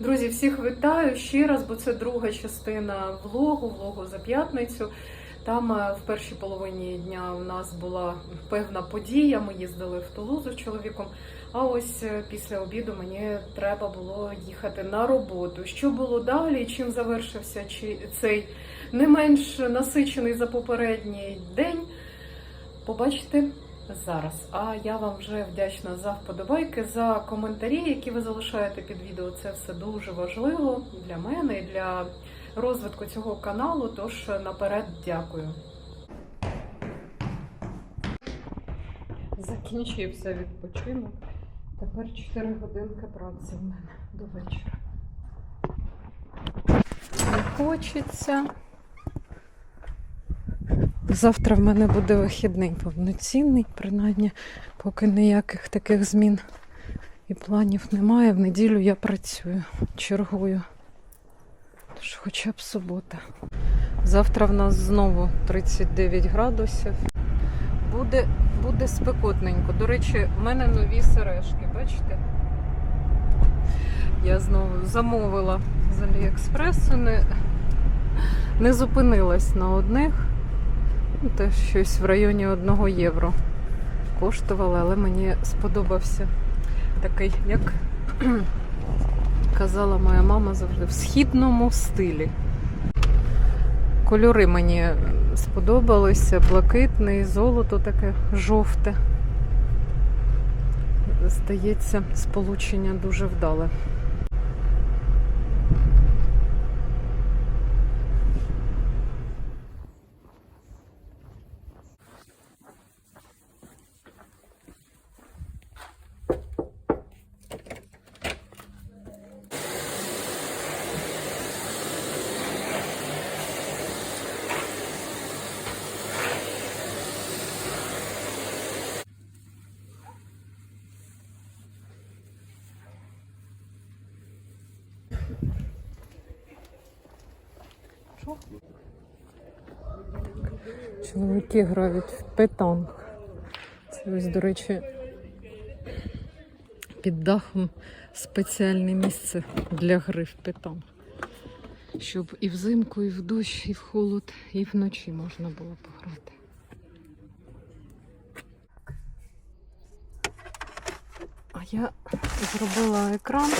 Друзі, всіх вітаю ще раз, бо це друга частина влогу, влогу за п'ятницю. Там е, в першій половині дня у нас була певна подія. Ми їздили в Тулузу з чоловіком. А ось е, після обіду мені треба було їхати на роботу. Що було далі? Чим завершився чи- цей не менш насичений за попередній день? Побачите зараз. А я вам вже вдячна за вподобайки, за коментарі, які ви залишаєте під відео. Це все дуже важливо для мене і для розвитку цього каналу. Тож наперед дякую. Закінчився відпочинок. Тепер 4 годинки праці в мене до вечора. Не хочеться. Завтра в мене буде вихідний повноцінний, принаймні, поки ніяких таких змін і планів немає. В неділю я працюю, чергую. Тож хоча б субота. Завтра в нас знову 39 градусів. Буде, буде спекотненько. До речі, в мене нові сережки, бачите? Я знову замовила з Аліекспресу, не, не зупинилась на одних. Теж щось в районі 1 євро коштувало, але мені сподобався такий, як казала моя мама завжди, в східному стилі. Кольори мені сподобалися, блакитний, золото таке жовте. Здається, сполучення дуже вдале. Чоловіки грають в петанг. Це ось, до речі, під дахом спеціальне місце для гри в петанг. Щоб і взимку, і в дощ, і в холод, і вночі можна було пограти. А я зробила екран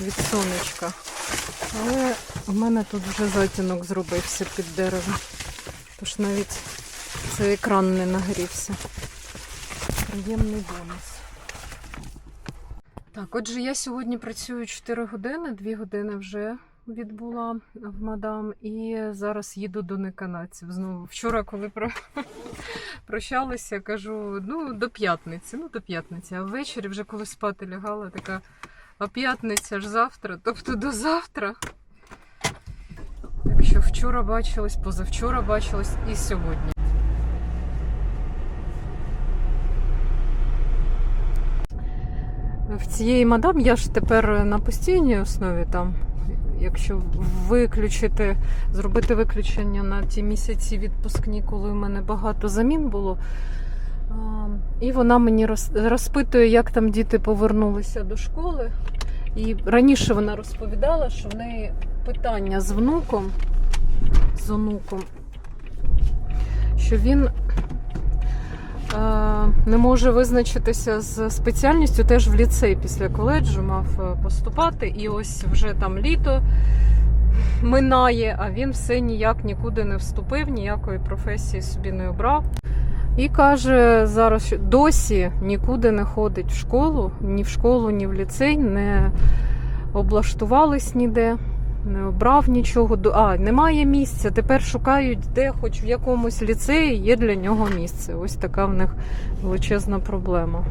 від сонечка, але в мене тут вже затінок зробився під деревом. Тож навіть цей екран не нагрівся. Приємний бонус. Так, отже, я сьогодні працюю 4 години, 2 години вже відбула в мадам, і зараз їду до неканадців. Знову вчора, коли про... прощалися, кажу: ну, до п'ятниці, ну до п'ятниці. А ввечері, вже коли спати лягала, така, а п'ятниця ж завтра, тобто до завтра. Так що вчора бачились, позавчора бачились і сьогодні. В цієї мадам я ж тепер на постійній основі там. Якщо виключити, зробити виключення на ті місяці відпускні, коли в мене багато замін було. І вона мені розпитує, як там діти повернулися до школи. І раніше вона розповідала, що в неї питання з внуком, з онуком, що він е, не може визначитися з спеціальністю, теж в ліцей після коледжу мав е, поступати, і ось вже там літо минає, а він все ніяк нікуди не вступив, ніякої професії собі не обрав. І каже зараз, що досі нікуди не ходить в школу, ні в школу, ні в ліцей, не облаштувались ніде, не обрав нічого. А, немає місця. Тепер шукають, де хоч в якомусь ліцеї є для нього місце. Ось така в них величезна проблема.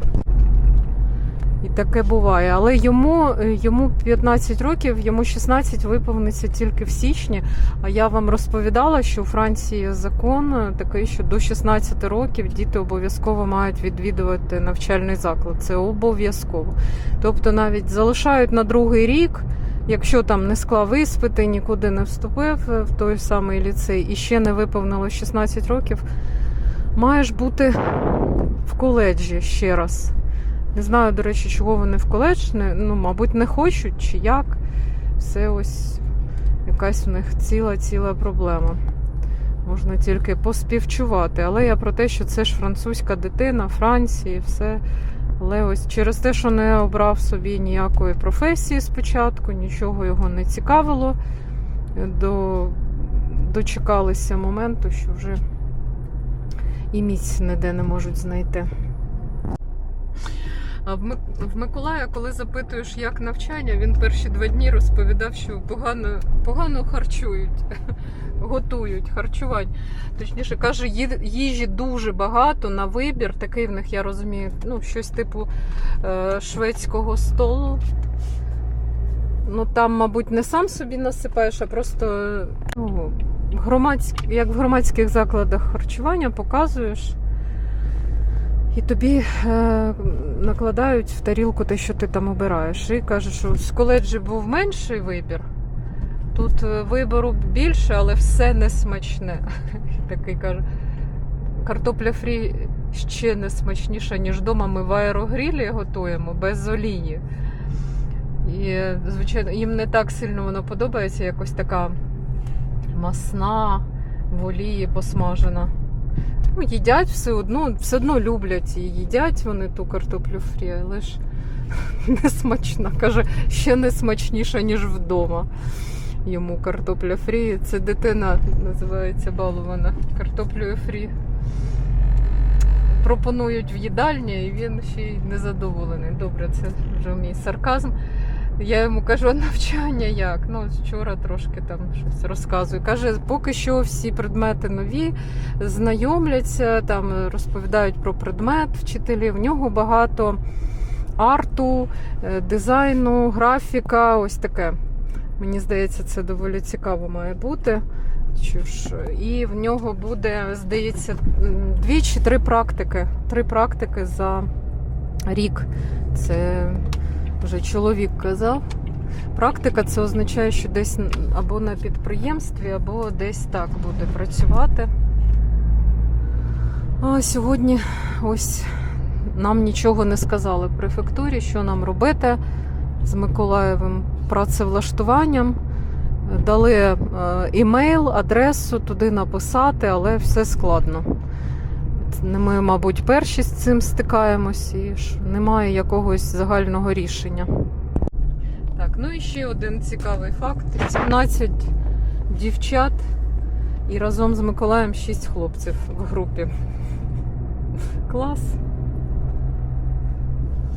І таке буває. Але йому, е, йому 15 років, йому 16 виповниться тільки в січні. А я вам розповідала, що у Франції закон е, такий, що до 16 років діти обов'язково мають відвідувати навчальний заклад. Це обов'язково. Тобто навіть залишають на другий рік, якщо там не склав іспити, нікуди не вступив е, в той самий ліцей і ще не виповнило 16 років, маєш бути в коледжі ще раз. Не знаю, до речі, чого вони в коледж, не, ну, мабуть, не хочуть чи як. все ось якась в них ціла-ціла проблема. Можна тільки поспівчувати. Але я про те, що це ж французька дитина, Франції, все. Але ось через те, що не обрав собі ніякої професії спочатку, нічого його не цікавило, до... дочекалися моменту, що вже і місць ніде не можуть знайти. А в, Мик... Миколая, коли запитуєш, як навчання, він перші два дні розповідав, що погано, погано харчують, готують харчування. Точніше, каже, їжі дуже багато на вибір. Такий в них, я розумію, ну, щось типу е, шведського столу. Ну там, мабуть, не сам собі насипаєш, а просто ну, громадськ... як в громадських закладах харчування показуєш. І тобі е, накладають в тарілку те, що ти там обираєш. І кажуть, що з коледжі був менший вибір. Тут е, вибору більше, але все не смачне. Такий каже. Картопля фрі ще не смачніша, ніж вдома. Ми в аерогрілі готуємо без олії. І, е, звичайно, їм не так сильно воно подобається, якось така масна в олії посмажена. Ну, їдять все одно, все одно люблять і їдять вони ту картоплю фрі, але ж не смачна. Каже, ще не смачніша, ніж вдома. Йому картопля фрі. Це дитина називається балована картоплею фрі. Пропонують в їдальні, і він ще й незадоволений. Добре, це вже мій сарказм. Я йому кажу, навчання як? Ну, вчора трошки там щось розказую. Каже, поки що всі предмети нові, знайомляться, там розповідають про предмет вчителі. В нього багато арту, е, дизайну, графіка, ось таке. Мені здається, це доволі цікаво має бути. І в нього буде, здається, дві чи три практики. Три практики за рік. Це вже чоловік казав. Практика це означає, що десь або на підприємстві, або десь так буде працювати. А сьогодні ось нам нічого не сказали в префектурі, що нам робити з Миколаєвим працевлаштуванням. Дали е, імейл, адресу туди написати, але все складно. Ми, мабуть, перші з цим стикаємось і ж немає якогось загального рішення. Так, ну і ще один цікавий факт: 17 дівчат і разом з Миколаєм 6 хлопців в групі. Клас.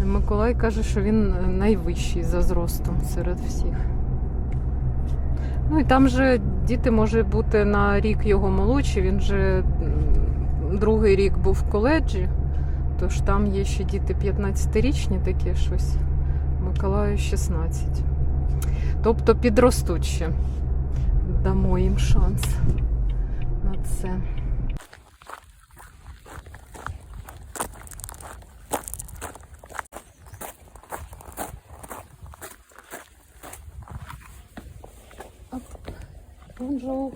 Миколай каже, що він найвищий за зростом серед всіх. Ну і там же діти може бути на рік його молодші, він же другий рік був в коледжі, тож там є ще діти 15-річні такі щось. Миколаю 16. Тобто підростуть ще. Дамо їм шанс на це. Оп.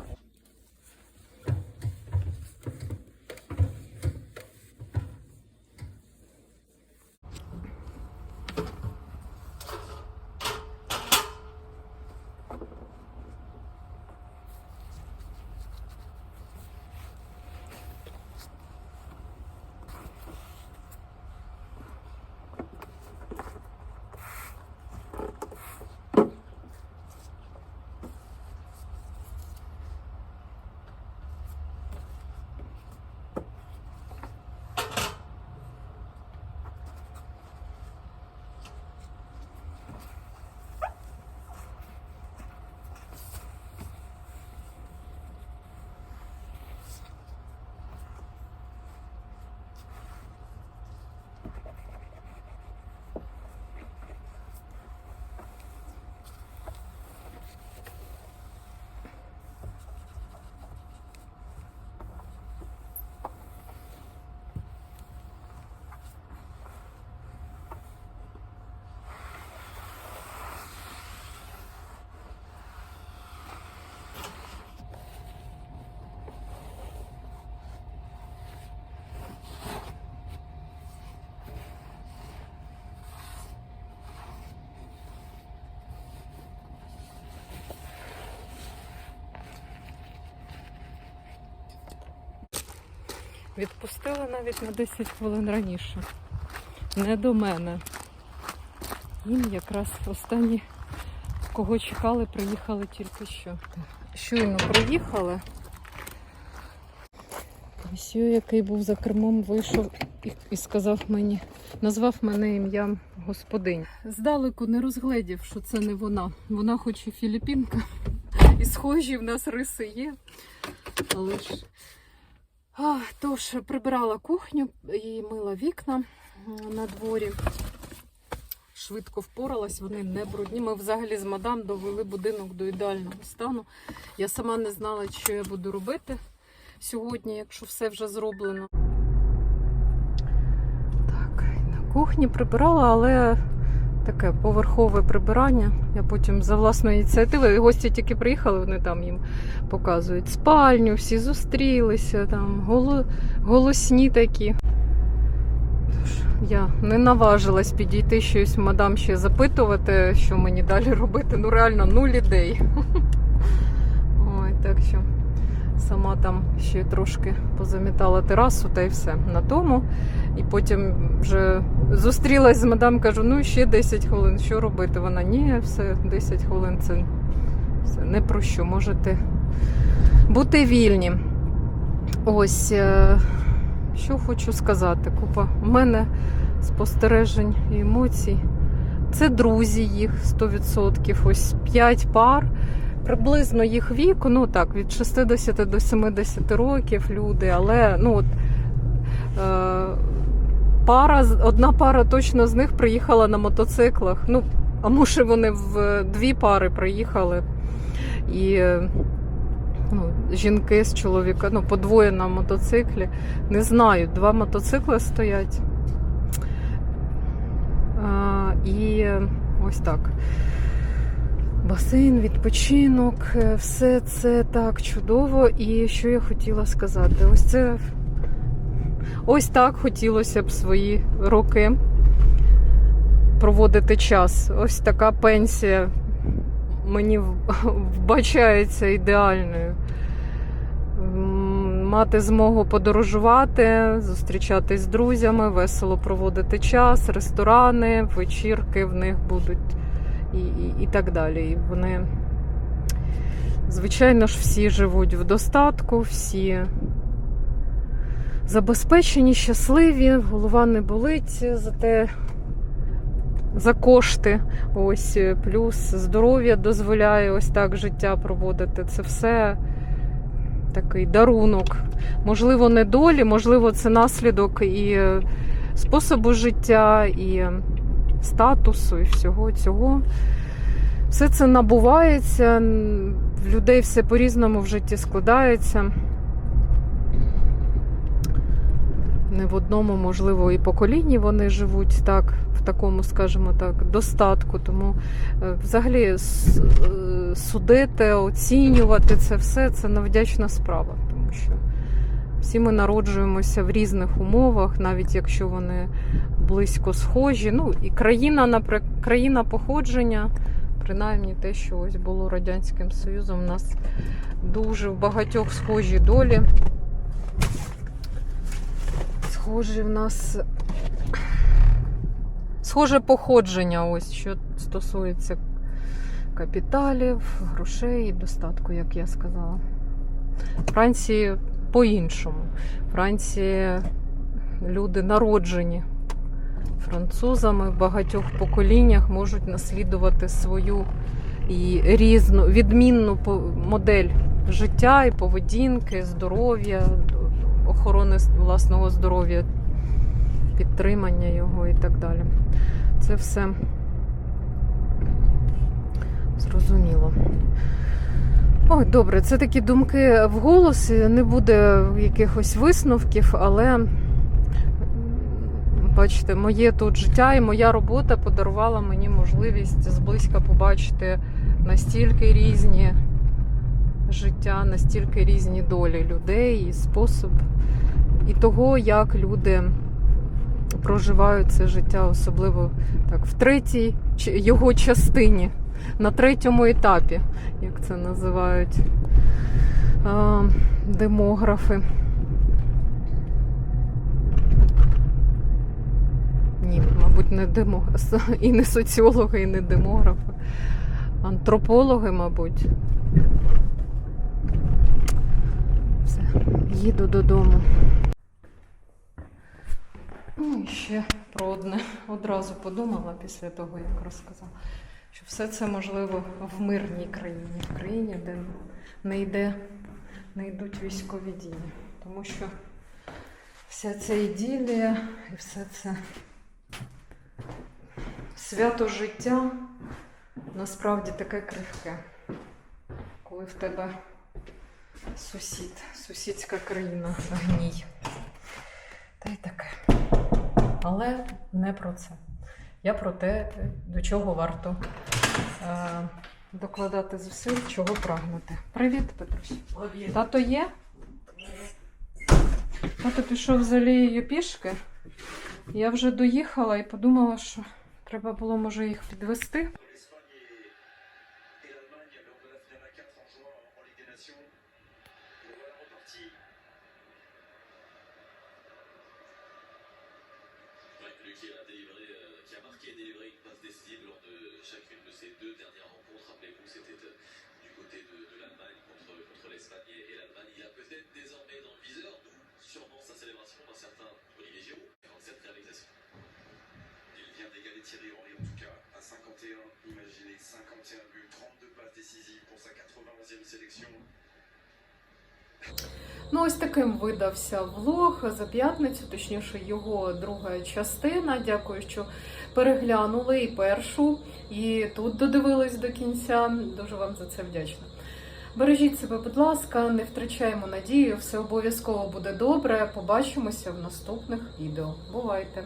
Відпустили навіть на 10 хвилин раніше. Не до мене. Їм якраз останні, кого чекали, приїхали тільки що. Щойно приїхали. Ось який був за кермом, вийшов і, і сказав мені, назвав мене ім'ям господинь. Здалеку не розгледів, що це не вона. Вона хоч і філіппінка, і схожі в нас риси є. Але ж тож прибирала кухню і мила вікна на дворі. Швидко впоралась, вони не брудні. Ми взагалі з мадам довели будинок до ідеального стану. Я сама не знала, що я буду робити сьогодні, якщо все вже зроблено. Так, на кухні прибирала, але таке поверхове прибирання. Я потім за власною ініціативою. Гості тільки приїхали, вони там їм показують спальню, всі зустрілися, там голо... голосні такі. Я не наважилась підійти щось мадам ще запитувати, що мені далі робити. Ну реально нуль ідей. Ой, так що сама там ще трошки позамітала терасу та й все на тому. І потім вже зустрілась з мадам, кажу, ну ще 10 хвилин, що робити? Вона ні, все, 10 хвилин це все не про що. Можете бути вільні. Ось е, що хочу сказати. Купа у мене спостережень і емоцій. Це друзі їх 100%. Ось 5 пар. Приблизно їх віку, ну так, від 60 до 70 років люди, але ну от е, пара, одна пара точно з них приїхала на мотоциклах. Ну, а може вони в дві пари приїхали. І е, ну, жінки з чоловіка, ну, по двоє на мотоциклі. Не знаю, два мотоцикли стоять. А, і е, ось так. Басейн, відпочинок, е, все це так чудово. І що я хотіла сказати? Ось це ось так хотілося б свої роки проводити час. Ось така пенсія мені вбачається ідеальною. Мати змогу подорожувати, зустрічатись з друзями, весело проводити час, ресторани, вечірки в них будуть і, і, і так далі. І вони, звичайно ж, всі живуть в достатку, всі забезпечені, щасливі, голова не болить за те, за кошти. Ось е, плюс здоров'я дозволяє ось так життя проводити. Це все такий дарунок. Можливо, не долі, можливо, це наслідок і е, способу життя, і статусу, і всього цього. Все це набувається, в людей все по-різному в житті складається. Не в одному, можливо, і поколінні вони живуть так, в такому, скажімо так, достатку. Тому е, взагалі е, судити, оцінювати це все це невдячна справа, тому що всі ми народжуємося в різних умовах, навіть якщо вони близько схожі. Ну і країна, наприклад, країна походження, принаймні те, що ось було Радянським Союзом, у нас дуже в багатьох схожі долі. Схожі в нас схоже походження, ось що стосується капіталів, грошей і достатку, як я сказала. Франції по-іншому. Франції люди народжені французами в багатьох поколіннях можуть наслідувати свою і різну відмінну модель життя і поведінки, здоров'я, охорони власного здоров'я, підтримання його і так далі. Це все зрозуміло. Ой, добре, це такі думки вголос, і не буде якихось висновків, але бачите, моє тут життя і моя робота подарувала мені можливість зблизька побачити настільки різні життя, настільки різні долі людей і спосіб і того, як люди проживають це життя, особливо так в третій його частині, на третьому етапі, як це називають демографи. Ні, мабуть, не демо... і не соціологи, і не демографи. Антропологи, мабуть. Все, їду додому. Ну і ще про одне. Одразу подумала після того, як розказала що все це можливо в мирній країні, в країні, де не йде, не йдуть військові дії. Тому що вся ця іділія і все це свято життя насправді таке крихке, коли в тебе сусід, сусідська країна, гній. Та й таке. Але не про це. Я про те, до чого варто е, докладати зусиль, чого прагнути. Привіт, Петрусь. Тато є? Тато пішов з алією пішки. Я вже доїхала і подумала, що треба було, може, їх підвести. D'égaler Thierry Henry en tout cas à 51. Imaginez 51 buts, 32 passes décisives pour sa 91e sélection. Ну, ось таким видався влог за п'ятницю, точніше, його друга частина. Дякую, що переглянули і першу, і тут додивились до кінця. Дуже вам за це вдячна. Бережіть себе, будь ласка, не втрачаємо надію, все обов'язково буде добре. Побачимося в наступних відео. Бувайте!